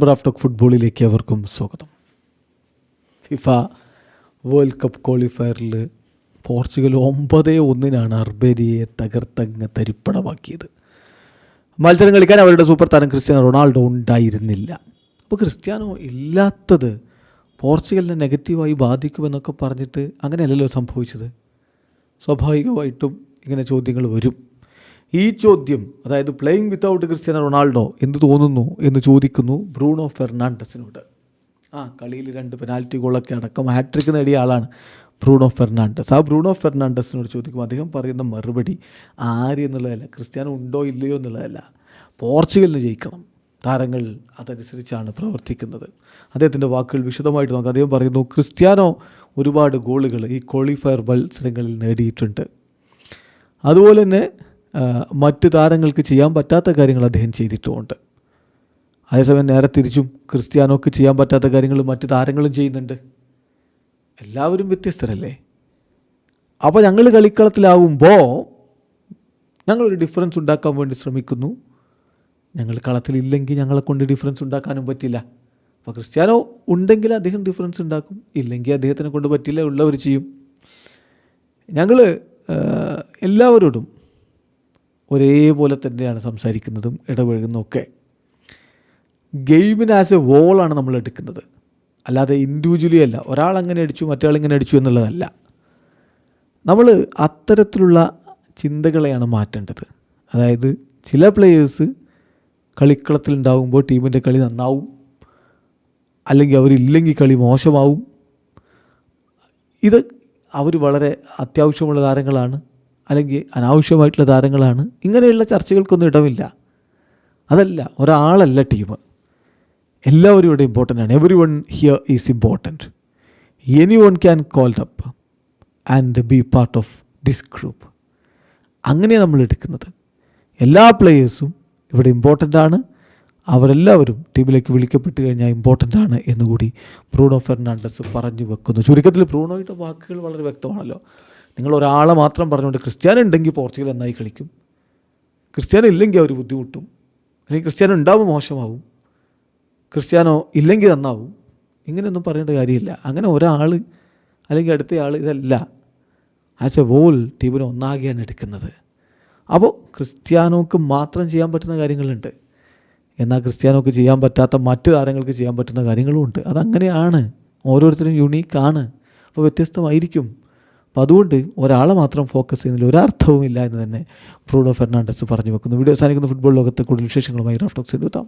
Talk ഫുട്ബോളിലേക്ക് അവർക്കും സ്വാഗതം. ഫിഫ വേൾഡ് കപ്പ് ക്വാളിഫയറിൽ പോർച്ചുഗൽ ഒമ്പത് ഒന്നിനാണ് അർബേരിയെ തകർത്തങ്ങ് തരിപ്പണമാക്കിയത്. മത്സരം കളിക്കാൻ അവരുടെ സൂപ്പർ താരം ക്രിസ്ത്യാനോ റൊണാൾഡോ ഉണ്ടായിരുന്നില്ല. അപ്പോൾ ക്രിസ്ത്യാനോ ഇല്ലാത്തത് പോർച്ചുഗലിനെ നെഗറ്റീവായി ബാധിക്കുമെന്നൊക്കെ പറഞ്ഞിട്ട് അങ്ങനെയല്ലല്ലോ സംഭവിച്ചത്? സ്വാഭാവികമായിട്ടും ഇങ്ങനെ ചോദ്യങ്ങൾ വരും. ഈ ചോദ്യം അതായത് പ്ലേയിങ് വിത്തൗട്ട് ക്രിസ്ത്യാനോ റൊണാൾഡോ എന്ത് തോന്നുന്നു എന്ന് ചോദിക്കുന്നു ബ്രൂണോ ഫെർണാണ്ടസിനോട്. ആ കളിയിൽ രണ്ട് പെനാൽറ്റി ഗോളൊക്കെ അടക്കം ഹാട്രിക്ക് നേടിയ ആളാണ് ബ്രൂണോ ഫെർണാണ്ടസ്. ആ ബ്രൂണോ ഫെർണാണ്ടസിനോട് ചോദിക്കും അദ്ദേഹം പറയുന്ന മറുപടി ആര് എന്നുള്ളതല്ല ക്രിസ്ത്യാനോ ഉണ്ടോ ഇല്ലയോ എന്നുള്ളതല്ല പോർച്ചുഗലിന് ജയിക്കണം. താരങ്ങൾ അതനുസരിച്ചാണ് പ്രവർത്തിക്കുന്നത്. അദ്ദേഹത്തിന്റെ വാക്കുകൾ വിശദമായിട്ട് നോക്കാം. അദ്ദേഹം പറയുന്നു ക്രിസ്ത്യാനോ ഒരുപാട് ഗോളുകൾ ഈ ക്വാളിഫയർ മത്സരങ്ങളിൽ നേടിയിട്ടുണ്ട്. അതുപോലെ തന്നെ മറ്റ് താരങ്ങൾക്ക് ചെയ്യാൻ പറ്റാത്ത കാര്യങ്ങൾ അദ്ദേഹം ചെയ്തിട്ടുമുണ്ട്. അതേസമയം നേരെ തിരിച്ചും ക്രിസ്ത്യാനോക്ക് ചെയ്യാൻ പറ്റാത്ത കാര്യങ്ങൾ മറ്റ് താരങ്ങളും ചെയ്യുന്നുണ്ട്. എല്ലാവരും വ്യത്യസ്തരല്ലേ? അപ്പോൾ ഞങ്ങൾ കളിക്കളത്തിലാവുമ്പോൾ ഞങ്ങളൊരു ഡിഫറൻസ് ഉണ്ടാക്കാൻ വേണ്ടി ശ്രമിക്കുന്നു. ഞങ്ങൾ കളത്തിലില്ലെങ്കിൽ ഞങ്ങളെ കൊണ്ട് ഡിഫറൻസ് ഉണ്ടാക്കാനും പറ്റില്ല. അപ്പോൾ ക്രിസ്ത്യാനോ ഉണ്ടെങ്കിൽ അദ്ദേഹം ഡിഫറൻസ് ഉണ്ടാക്കും. ഇല്ലെങ്കിൽ അദ്ദേഹത്തിനെ കൊണ്ട് പറ്റില്ല ഉള്ളവർ ചെയ്യും. ഞങ്ങൾ എല്ലാവരോടും ഒരേപോലെ തന്നെയാണ് സംസാരിക്കുന്നതും ഇടപഴകുന്നതും ഒക്കെ. ഗെയിമിന് ആസ് എ വോളാണ് നമ്മൾ എടുക്കുന്നത്. അല്ലാതെ ഇൻഡിവിജ്വലി അല്ല. ഒരാൾ അങ്ങനെ അടിച്ചു മറ്റേ ഇങ്ങനെ അടിച്ചു എന്നുള്ളതല്ല. നമ്മൾ അത്തരത്തിലുള്ള ചിന്തകളെയാണ് മാറ്റേണ്ടത്. അതായത് ചില പ്ലേയേഴ്സ് കളിക്കളത്തിലുണ്ടാകുമ്പോൾ ടീമിന്റെ കളി നന്നാവും. അല്ലെങ്കിൽ അവരില്ലെങ്കിൽ കളി മോശമാവും. ഇത് അവർ വളരെ അത്യാവശ്യമുള്ള താരങ്ങളാണ്. അല്ലെങ്കിൽ അനാവശ്യമായിട്ടുള്ള താരങ്ങളാണ്. ഇങ്ങനെയുള്ള ചർച്ചകൾക്കൊന്നും ഇടമില്ല അതല്ല ഒരാളല്ല ടീം. എല്ലാവരും ഇവിടെ ഇമ്പോർട്ടന്റ് ആണ്. Everyone here is important anyone can called up and be part of this group അങ്ങനെയാണ് നമ്മൾ എടുക്കുന്നത്. എല്ലാ പ്ലെയേഴ്സും ഇവിടെ ഇമ്പോർട്ടന്റ് ആണ്. അവരെല്ലാവരും ടീമിലേക്ക് വിളിക്കപ്പെട്ട് കഴിഞ്ഞാൽ ഇമ്പോർട്ടന്റ് ആണ് എന്നുകൂടി ബ്രൂണോ ഫെർണാണ്ടസ് പറഞ്ഞു വെക്കുന്നു. ചുരുക്കത്തിൽ ബ്രൂണോയുടെ വാക്കുകൾ വളരെ വ്യക്തമാണല്ലോ. നിങ്ങൾ ഒരാളെ മാത്രം പറഞ്ഞുകൊണ്ട് ക്രിസ്ത്യാനി ഉണ്ടെങ്കിൽ പോർച്ചുഗൽ നന്നായി കളിക്കും. ക്രിസ്ത്യാനി ഇല്ലെങ്കിൽ അവർ ബുദ്ധിമുട്ടും. അല്ലെങ്കിൽ ക്രിസ്ത്യാനോ ഉണ്ടാവും മോശമാവും. ക്രിസ്ത്യാനോ ഇല്ലെങ്കിൽ നന്നാവും. ഇങ്ങനെയൊന്നും പറയേണ്ട കാര്യമില്ല. അങ്ങനെ ഒരാൾ അല്ലെങ്കിൽ അടുത്തയാൾ ഇതല്ല. ആസ് എ വോൾ ടീമിനെ ഒന്നാകെയാണ് എടുക്കുന്നത്. അപ്പോൾ ക്രിസ്ത്യാനോക്ക് മാത്രം ചെയ്യാൻ പറ്റുന്ന കാര്യങ്ങളുണ്ട്. എന്നാൽ ക്രിസ്ത്യാനോക്ക് ചെയ്യാൻ പറ്റാത്ത മറ്റു താരങ്ങൾക്ക് ചെയ്യാൻ പറ്റുന്ന കാര്യങ്ങളും ഉണ്ട്. അതങ്ങനെയാണ്. ഓരോരുത്തരും യുണീക്കാണ് അപ്പോൾ വ്യത്യസ്തമായിരിക്കും. അപ്പോൾ അതുകൊണ്ട് ഒരാളെ മാത്രം ഫോക്കസ് ചെയ്യുന്നതിൽ ഒരർത്ഥവും ഇല്ല എന്ന് തന്നെ ബ്രൂണോ ഫെർണാണ്ടസ് പറഞ്ഞു വെക്കുന്നു. വീഡിയോ സാധിക്കുന്ന ഫുട്ബോൾ ലോകത്തെ കൂടുതൽ വിശേഷങ്ങളുമായി റാഫ്റ്റോക്സ് എടുത്താം